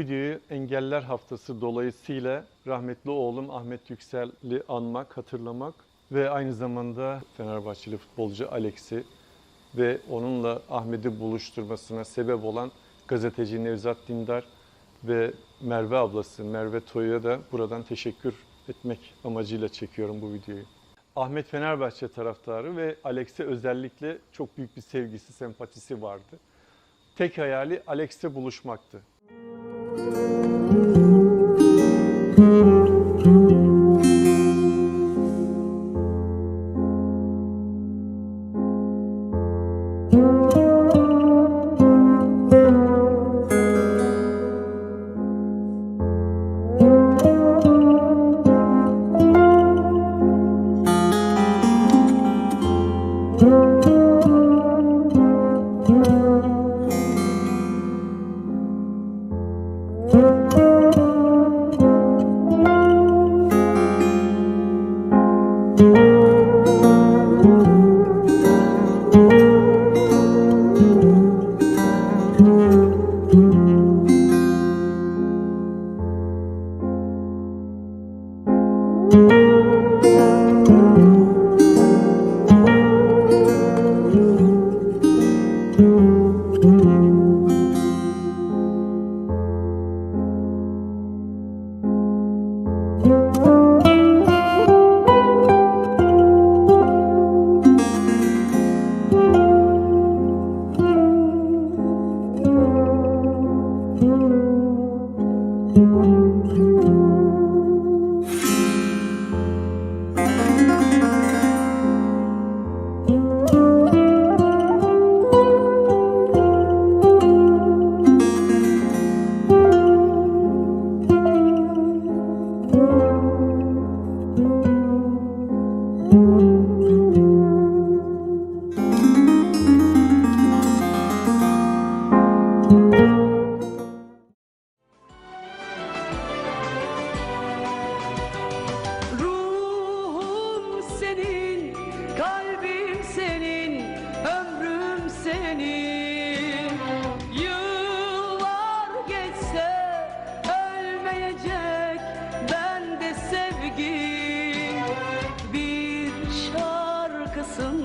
videoyu Engeller Haftası dolayısıyla rahmetli oğlum Ahmet Yüksel'i anmak, hatırlamak ve aynı zamanda Fenerbahçeli futbolcu Alex'i ve onunla Ahmet'i buluşturmasına sebep olan gazeteci Nevzat Dindar ve Merve ablası Merve Toy'a da buradan teşekkür etmek amacıyla çekiyorum bu videoyu. Ahmet Fenerbahçe taraftarı ve Alex'e özellikle çok büyük bir sevgisi, sempatisi vardı. Tek hayali Alex'le buluşmaktı. Thank you.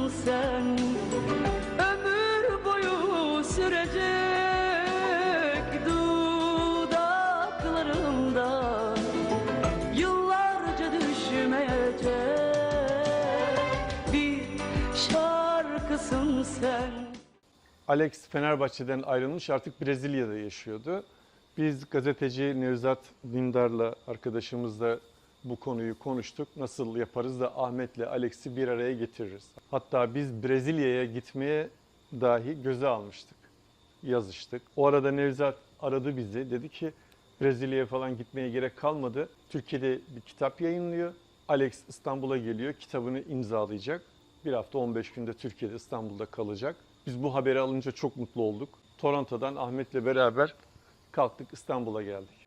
Sen, ömür boyu sürecek dudaklarımda. Yıllarca düşmeyecek bir şarkısın sen. Alex Fenerbahçe'den ayrılmış artık Brezilya'da yaşıyordu. Biz gazeteci Nevzat Dindar'la arkadaşımızla bu konuyu konuştuk. Nasıl yaparız da Ahmet'le Alex'i bir araya getiririz. Hatta biz Brezilya'ya gitmeye dahi göze almıştık. Yazıştık. O arada Nevzat aradı bizi. Dedi ki Brezilya'ya falan gitmeye gerek kalmadı. Türkiye'de bir kitap yayınlıyor. Alex İstanbul'a geliyor. Kitabını imzalayacak. Bir hafta 15 günde Türkiye'de İstanbul'da kalacak. Biz bu haberi alınca çok mutlu olduk. Toronto'dan Ahmet'le beraber kalktık İstanbul'a geldik.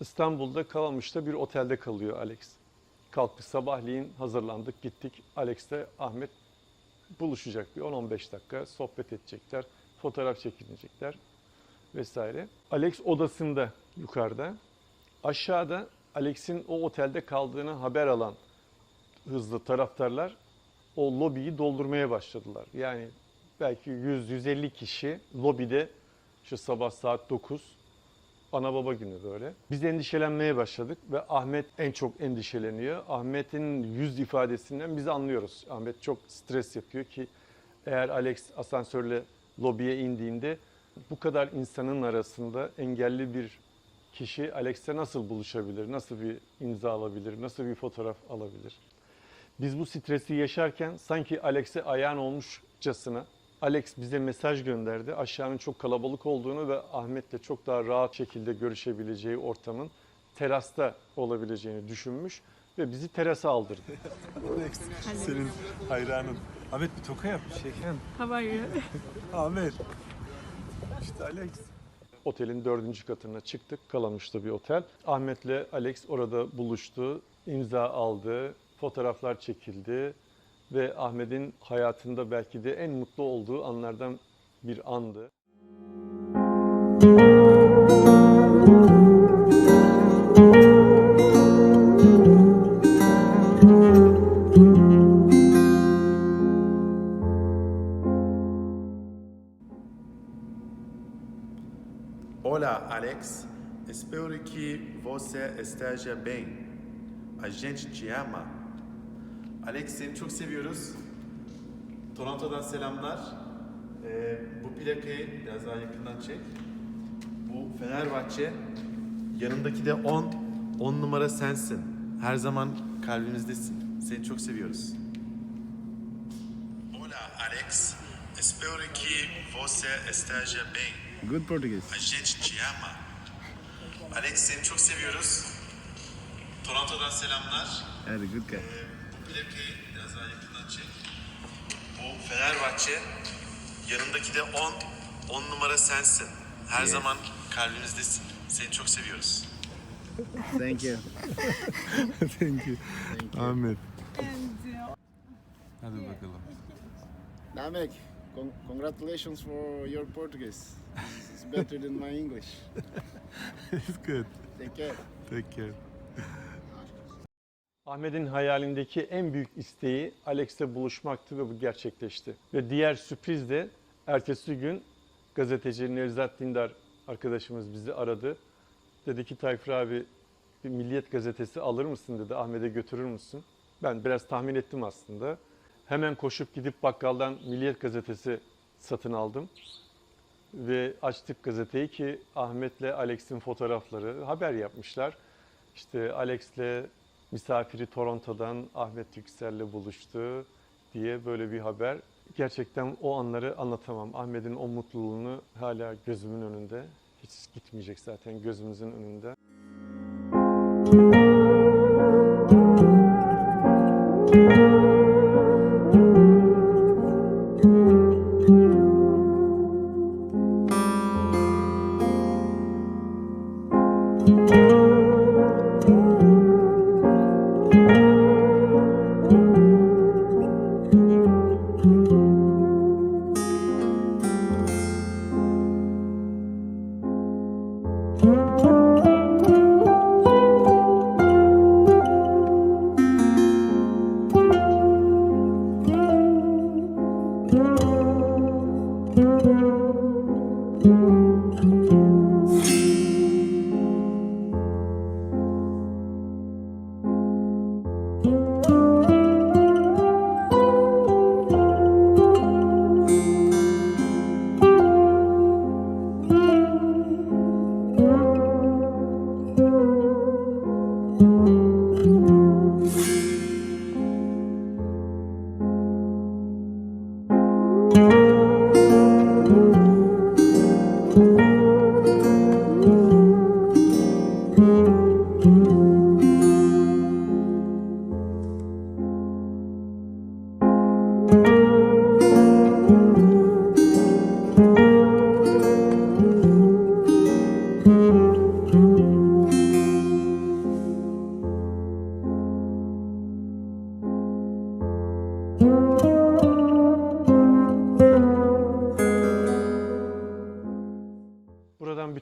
İstanbul'da Kalamış'ta bir otelde kalıyor Alex. Kalktık sabahleyin hazırlandık gittik. Alex'le Ahmet buluşacak bir 10-15 dakika sohbet edecekler, fotoğraf çekilecekler vesaire. Alex odasında yukarıda. Aşağıda Alex'in o otelde kaldığını haber alan hızlı taraftarlar o lobiyi doldurmaya başladılar. Yani belki 100-150 kişi lobide şu sabah saat 9 ana baba günü böyle. Biz endişelenmeye başladık ve Ahmet en çok endişeleniyor. Ahmet'in yüz ifadesinden biz anlıyoruz. Ahmet çok stres yapıyor ki eğer Alex asansörle lobiye indiğinde bu kadar insanın arasında engelli bir kişi Alex'le nasıl buluşabilir, nasıl bir imza alabilir, nasıl bir fotoğraf alabilir? Biz bu stresi yaşarken sanki Alex'e ayağın olmuşçasına Alex bize mesaj gönderdi. Aşağının çok kalabalık olduğunu ve Ahmet'le çok daha rahat şekilde görüşebileceği ortamın terasta olabileceğini düşünmüş ve bizi terasa aldırdı. Alex, senin hayranın. Ahmet bir toka yapmış Şeken. How are you? Ahmet. İşte Alex. Otelin dördüncü katına çıktık. Kalamış'ta bir otel. Ahmet'le Alex orada buluştu. imza aldı. Fotoğraflar çekildi. Ve Ahmet'in hayatında belki de en mutlu olduğu anlardan bir andı. Olá, Alex. Espero que você esteja bem. A gente te ama. Alex seni çok seviyoruz. Toronto'dan selamlar. Ee, bu plakayı biraz daha yakından çek. Bu Fenerbahçe. Yanındaki de 10. 10 numara sensin. Her zaman kalbimizdesin. Seni çok seviyoruz. Olá, Alex. Espero que você esteja bem. Good Portuguese. A gente te ama. Alex seni çok seviyoruz. Toronto'dan selamlar. Very good guy. Bu plakayı biraz daha yakından çek. Bu Fenerbahçe. Yanındaki de 10. 10 numara sensin. Her Yes. zaman kalbimizdesin. Seni çok seviyoruz. Thank you. Thank you. Thank you. Ahmet. Hadi bakalım. Namek, con- congratulations for your Portuguese. It's better than my English. It's good. Take care. Take care. Ahmet'in hayalindeki en büyük isteği Alex'le buluşmaktı ve bu gerçekleşti. Ve diğer sürpriz de ertesi gün gazeteci Nevzat Dindar arkadaşımız bizi aradı. Dedi ki Tayfur abi bir Milliyet gazetesi alır mısın dedi Ahmet'e götürür müsün? Ben biraz tahmin ettim aslında. Hemen koşup gidip bakkaldan Milliyet gazetesi satın aldım. Ve açtık gazeteyi ki Ahmet'le Alex'in fotoğrafları haber yapmışlar. İşte Alex'le misafiri Toronto'dan Ahmet Yüksel'le buluştu diye böyle bir haber. Gerçekten o anları anlatamam. Ahmet'in o mutluluğunu hala gözümün önünde. Hiç gitmeyecek zaten gözümüzün önünde.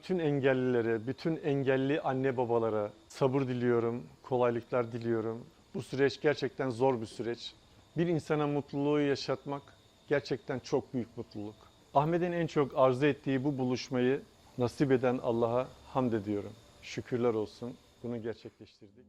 Bütün engellilere, bütün engelli anne babalara sabır diliyorum, kolaylıklar diliyorum. Bu süreç gerçekten zor bir süreç. Bir insana mutluluğu yaşatmak gerçekten çok büyük mutluluk. Ahmet'in en çok arzu ettiği bu buluşmayı nasip eden Allah'a hamd ediyorum. Şükürler olsun. Bunu gerçekleştirdik.